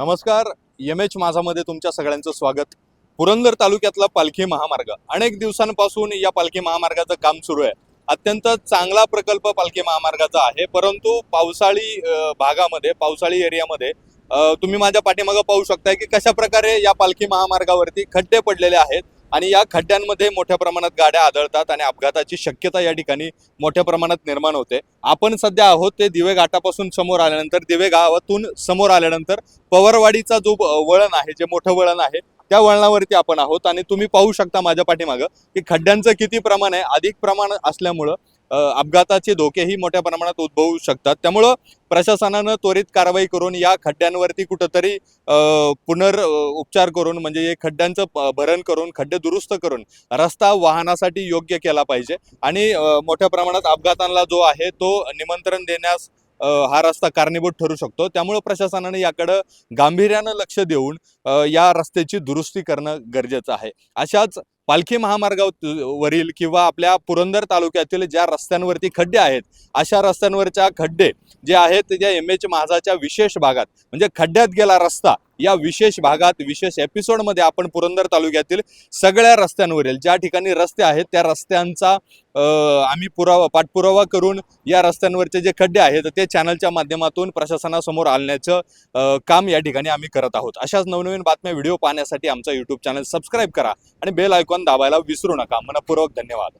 नमस्कार M H माझामध्ये तुमच्या सगळ्यांचं स्वागत. पुरंदर तालुक्यातला पालखी महामार्ग. अनेक दिवसांपासून या पालखी महामार्गाचं काम सुरू आहे. अत्यंत चांगला प्रकल्प पालखी महामार्गाचा आहे परंतु पावसाळी भागामध्ये पावसाळी एरियामध्ये तुम्ही माझ्या पाठीमागं पाहू शकताय की कशा प्रकारे या पालखी महामार्गावरती खड्डे पडलेले आहेत. आणि या खड्ड्यांमध्ये मोठ्या प्रमाणात गाड्या आढळतात आणि अपघाताची शक्यता या ठिकाणी मोठ्या प्रमाणात निर्माण होते. आपण सध्या आहोत ते दिवे घाटापासून समोर आल्यानंतर दिवे गावातून समोर आल्यानंतर पवारवाडीचा जो वळण आहे जे मोठं वळण आहे त्या वळणावरती आपण आहोत. आणि तुम्ही पाहू शकता माझ्या पाठीमागं की खड्ड्यांचं किती प्रमाण आहे. अधिक प्रमाण असल्यामुळं अपघाताचे धोकेही मोठ्या प्रमाणात उद्भवू शकतात. त्यामुळं प्रशासनानं त्वरित कारवाई करून या खड्ड्यांवरती कुठंतरी अ, पुनर उपचार करून म्हणजे हे खड्ड्यांचं भरण करून खड्डे दुरुस्त करून रस्ता वाहनासाठी योग्य केला पाहिजे. आणि मोठ्या प्रमाणात अपघातांना जो आहे तो निमंत्रण देण्यास हा रस्ता कारणीभूत ठरू शकतो. त्यामुळे प्रशासनाने याकडं गांभीर्यानं लक्ष देऊन या रस्त्याची दुरुस्ती करणं गरजेचं आहे. अशाच पालखी महामार्गावरील किंवा आपल्या पुरंदर तालुक्यातील ज्या रस्त्यांवरती खड्डे आहेत अशा रस्त्यांवरच्या खड्डे जे आहेत त्या एम एच महाजाच्या विशेष भागात म्हणजे खड्ड्यात गेला रस्ता या विशेष भागात विशेष एपिसोडमध्ये आपण पुरंदर तालुक्यातील सगळ्या रस्त्यांवरील ज्या ठिकाणी रस्ते आहेत त्या रस्त्यांचा आम्ही पुरावा पाठपुरावा करून या रस्त्यांवरचे जे खड्डे आहेत ते चॅनलच्या माध्यमातून प्रशासनासमोर आणण्याचं काम या ठिकाणी आम्ही करत आहोत. अशाच नवनवीन बातम्या व्हिडिओ पाहण्यासाठी आमचा युट्यूब चॅनल सबस्क्राईब करा आणि बेल आयकॉन दाबायला विसरू नका. मनपूर्वक धन्यवाद.